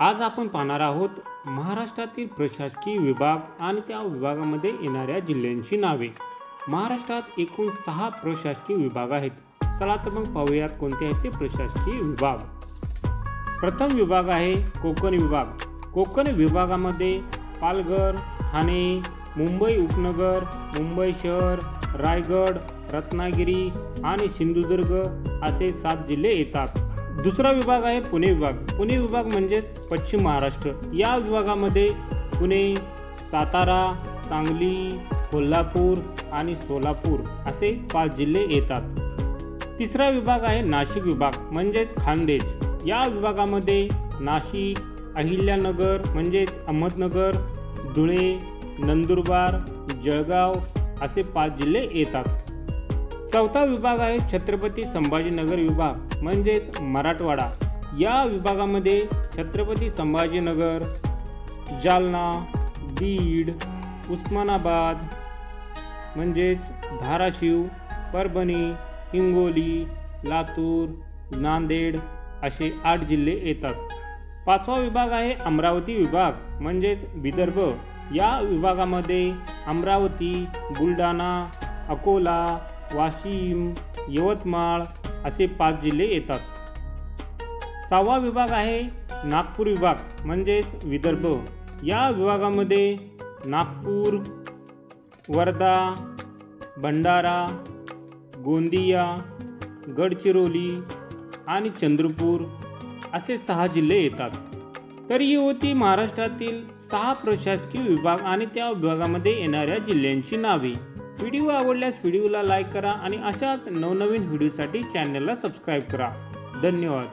आज आपण पाहणार आहोत महाराष्ट्रातील प्रशासकीय विभाग आणि त्या विभागामध्ये येणाऱ्या जिल्ह्यांची नावे. महाराष्ट्रात एकूण सहा प्रशासकीय विभाग आहेत. चला तर मग पाहूयात कोणते आहेत ते प्रशासकीय विभाग. प्रथम विभाग आहे कोकण विभाग. कोकण विभागामध्ये पालघर ठाणे मुंबई उपनगर मुंबई शहर रायगड रत्नागिरी आणि सिंधुदुर्ग असे सात जिल्हे येतात. दुसरा विभाग आहे पुणे विभाग. पुणे विभाग म्हणजेच पश्चिम महाराष्ट्र. या विभागामध्ये पुणे सातारा सांगली कोल्हापूर आणि सोलापूर असे पाच जिल्हे येतात. तिसरा विभाग आहे नाशिक विभाग म्हणजेच खानदेश. या विभागामध्ये नाशिक अहिल्यानगर म्हणजेच अहमदनगर धुळे नंदुरबार जळगाव असे पाच जिल्हे येतात. चौथा विभाग आहे छत्रपती संभाजीनगर विभाग म्हणजेच मराठवाडा. या विभागामध्ये छत्रपती संभाजीनगर जालना बीड उस्मानाबाद म्हणजेच धाराशिव परभणी हिंगोली लातूर नांदेड असे आठ जिल्हे येतात. पाचवा विभाग आहे अमरावती विभाग म्हणजेच विदर्भ. या विभागामध्ये अमरावती बुलढाणा अकोला वाशिम यवतमाळ असे पाच जिल्हे येतात. सहावा विभाग आहे नागपूर विभाग म्हणजेच विदर्भ. या विभागामध्ये नागपूर वर्धा भंडारा गोंदिया गडचिरोली आणि चंद्रपूर असे सहा जिल्हे येतात. तर ही होती महाराष्ट्रातील सहा प्रशासकीय विभाग आणि त्या विभागामध्ये येणाऱ्या जिल्ह्यांची नावे. व्हिडिओ आवडल्यास व्हिडिओला लाईक करा आणि अशाच नवनवीन व्हिडिओसाठी चॅनलला सबस्क्राईब करा. धन्यवाद.